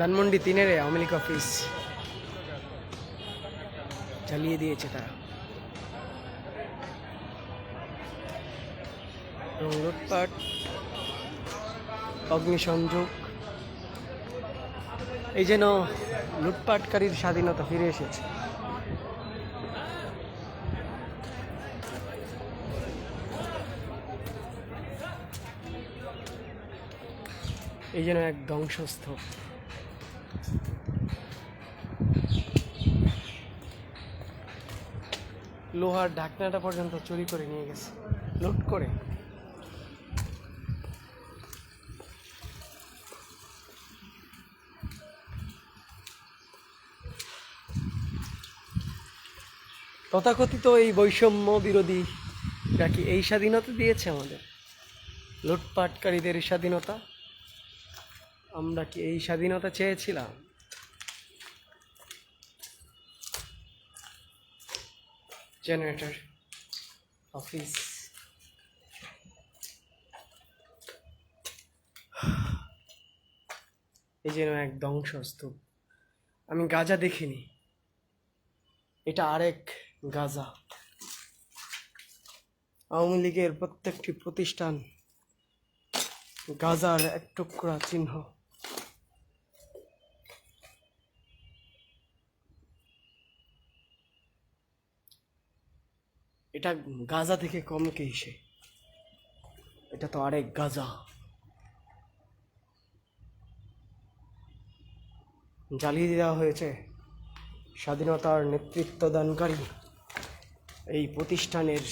ধানমন্ডি তিনের আওয়ামী লীগ অফিস। চালিয়ে দিয়েছে তারা। লুটপাট অগ্নিসংযোগ, এই যেন লুটপাটকারীর স্বাধীনতা ফিরে এসেছে। এই যেন এক ধ্বংসস্তূপ। লোহার ঢাকনাটা পর্যন্ত চুরি করে নিয়ে গেছে। লুট করে। তথাকথিত এই বৈষম্য বিরোধী কি এই স্বাধীনতা দিয়েছে আমাদের? লুটপাটকারীদের স্বাধীনতা? আমরা কি এই স্বাধীনতা চেয়েছিলাম? জেনারেটর অফিস এই যেন এক ধ্বংসস্তূপ। আমি গাজা দেখিনি। এটা আরেক গাজা। আওয়ামী লীগের প্রত্যেকটি প্রতিষ্ঠান গাজার এক টুকরা চিহ্ন। এটা গাজা থেকে কম কে এসে এটা তো আরেক গাজা। জ্বালিয়ে দেওয়া হয়েছে। স্বাধীনতার নেতৃত্বদানকারী এই প্রতিষ্ঠানের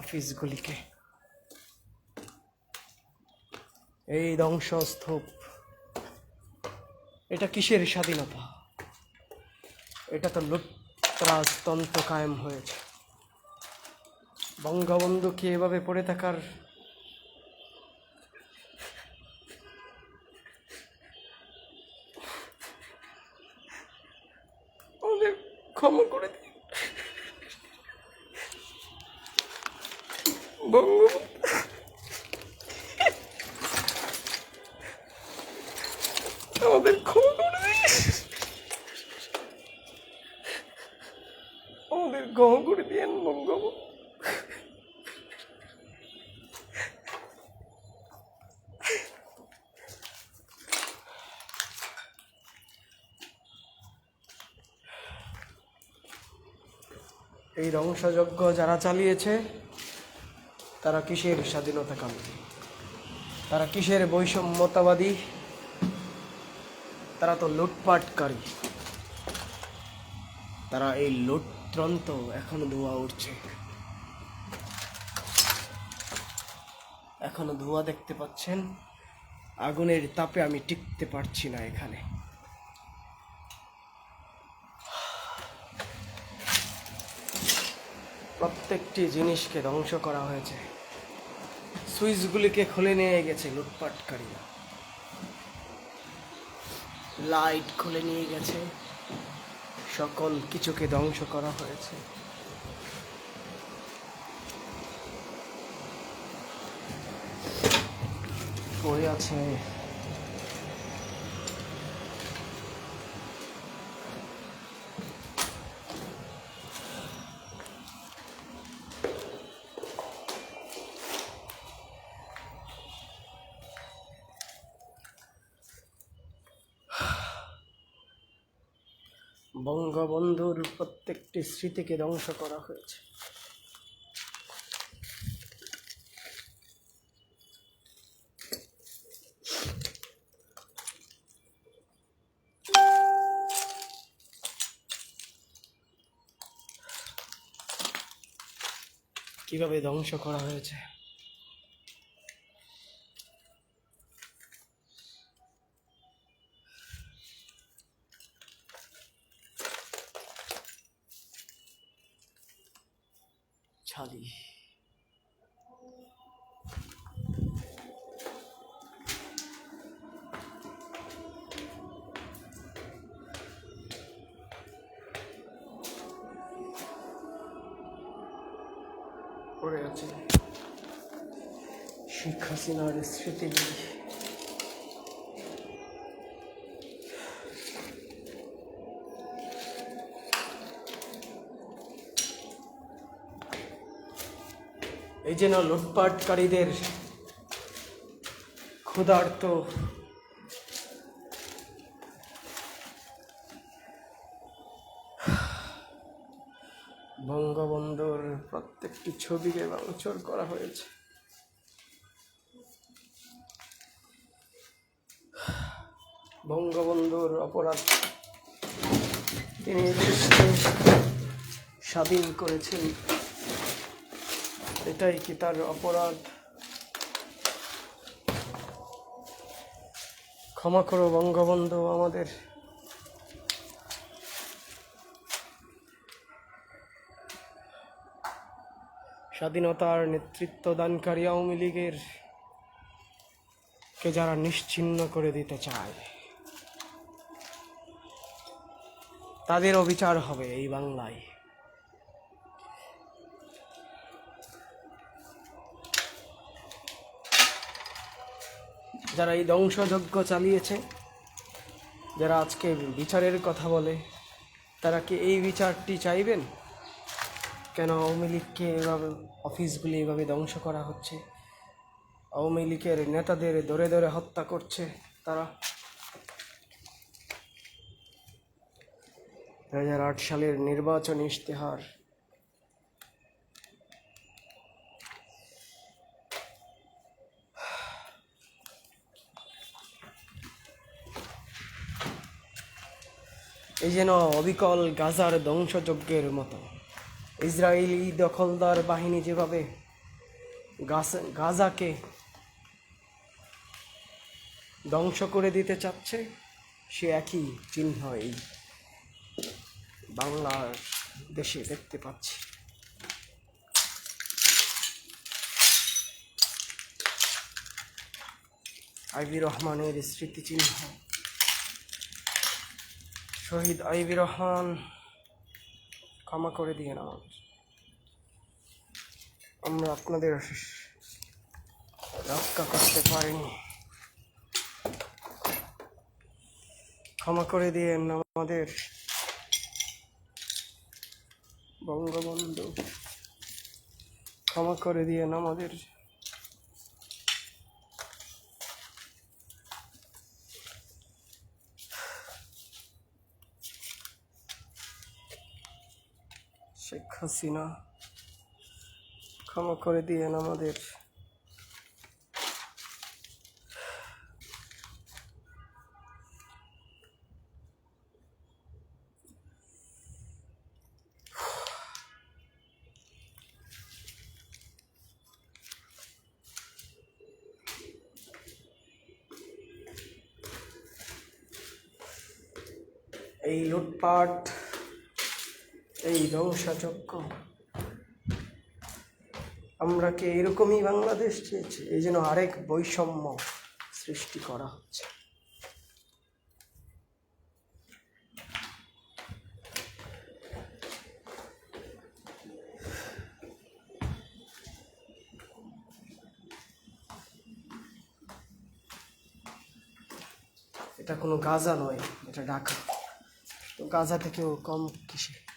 অফিসগুলিকে। এই ধ্বংসস্তূপ, এটা কিসের স্বাধীনতা? এটা তো লুটরাজতন্ত্র কায়েম হয়েছে। বঙ্গবন্ধুকে এভাবে পড়ে থাকার আমাদের ক্ষমা করে দিন। বঙ্গবন্ধু আমাদের ক্ষমা করে দিয়েন এই ধ্বংসযজ্ঞ যারা চালিয়েছে, তারা কিসের স্বাধীনতা কামী? তারা কিসের বৈষম্যতাবাদী? তারা তো লুটপাটকারী। তারা এই লুটতন্ত্র এখনও ধোঁয়া উঠছে এখনও ধোঁয়া দেখতে পাচ্ছেন, আগুনের তাপে আমি টিকতে পারছি না এখানে। প্রত্যেকটি জিনিসকে ধ্বংস করা হয়েছে। সুইচগুলিকে খুলে নিয়ে গেছে লুটপাটকারীরা। লাইট খুলে নিয়ে গেছে। সকল কিছুকে ধ্বংস করা হয়েছে। পড়ে আছে বঙ্গবন্ধুর প্রত্যেকটি স্মৃতিকে ধ্বংস করা হয়েছে। কীভাবে ধ্বংস করা হয়েছে? ছালি পড়ে আছে শেখ হাসিনার স্মৃতিগুলি এই যেন লুটপাটকারীদের ক্ষুধার্ত বঙ্গবন্ধুর প্রত্যেকটি ছবিকে ভাঙচুর করা হয়েছে। বঙ্গবন্ধুর অপরাধ তিনি স্বাধীন করেছেন। এটাই কি তার অপরাধ? ক্ষমা করো বঙ্গবন্ধু আমাদের। স্বাধীনতার নেতৃত্ব দানকারী আওয়ামী লীগের কে যারা নিশ্চিহ্ন করে দিতে চায়, তাদের অবিচার হবে এই বাংলায়। যারা এই ধ্বংসযজ্ঞ চালিয়েছে, যারা আজকে বিচারের কথা বলে, তারা কি এই বিচারটি চাইবেন? কেন আওয়ামী লীগকে এভাবে অফিসগুলি এভাবে ধ্বংস করা হচ্ছে? আওয়ামী লীগের নেতাদের ধরে ধরে হত্যা করছে তারা। দু হাজার আট সালের নির্বাচন ইশতেহার এই যেন অবিকল গাজার ধ্বংসযজ্ঞের মতো। ইসরায়েলি দখলদার বাহিনী যেভাবে গাজাকে ধ্বংস করে দিতে চাচ্ছে, সে একই চিহ্ন এই বাংলার দেশে দেখতে পাচ্ছি। আইবি রহমানের স্মৃতিচিহ্ন। শহীদ আইবি রহমান, ক্ষমা করে দিয়ে না আমরা আপনাদের রক্ষা করতে পারিনি। ক্ষমা করে দিয়ে আমাদের বঙ্গবন্ধু। ক্ষমা করে দিয়ে আমাদের শেখ হাসিনা ক্ষমা করে দিয়েন আমাদের। এই লুটপাট এই ধ্বংসযজ্ঞ। আমরা কি এরকমই বাংলাদেশ চেয়েছি? এই জন্য আরেক বৈষম্য সৃষ্টি করা হচ্ছে। এটা কোনো গাজা নয়, এটা ঢাকা। তো গাজা থেকেও কম কিসে?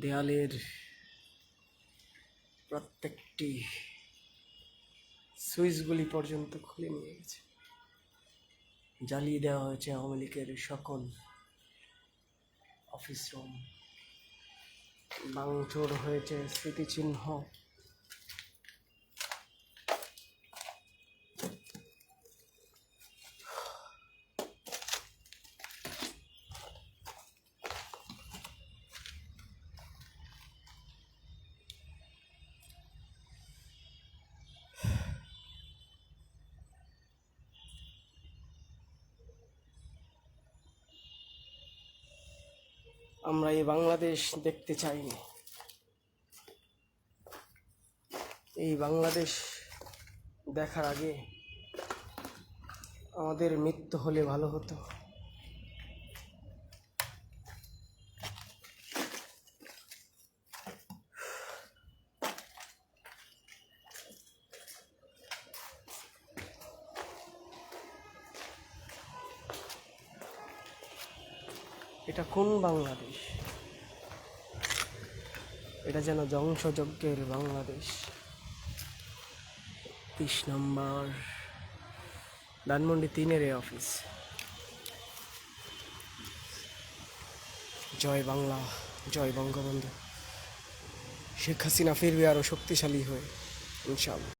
দেয়ালের প্রত্যেকটি সুইচগুলি পর্যন্ত খুলে নিয়ে গেছে। জ্বালিয়ে দেওয়া হয়েছে আওয়ামী লীগের সকল অফিস রুম। ভাঙচুর হয়েছে স্মৃতিচিহ্ন। আমরা এই বাংলাদেশ দেখতে চাইনি। এই বাংলাদেশ দেখার আগে আমাদের মৃত্যু হলে ভালো হতো। কোন বাংলাদেশ? এটা যেন ধ্বংসযজ্ঞের বাংলাদেশ। তিরিশ নম্বর। ধানমন্ডি তিনের এ অফিস। জয় বাংলা, জয় বঙ্গবন্ধু। শেখ হাসিনা ফিরবে আরও শক্তিশালী হয়ে, ইনশাআল্লাহ।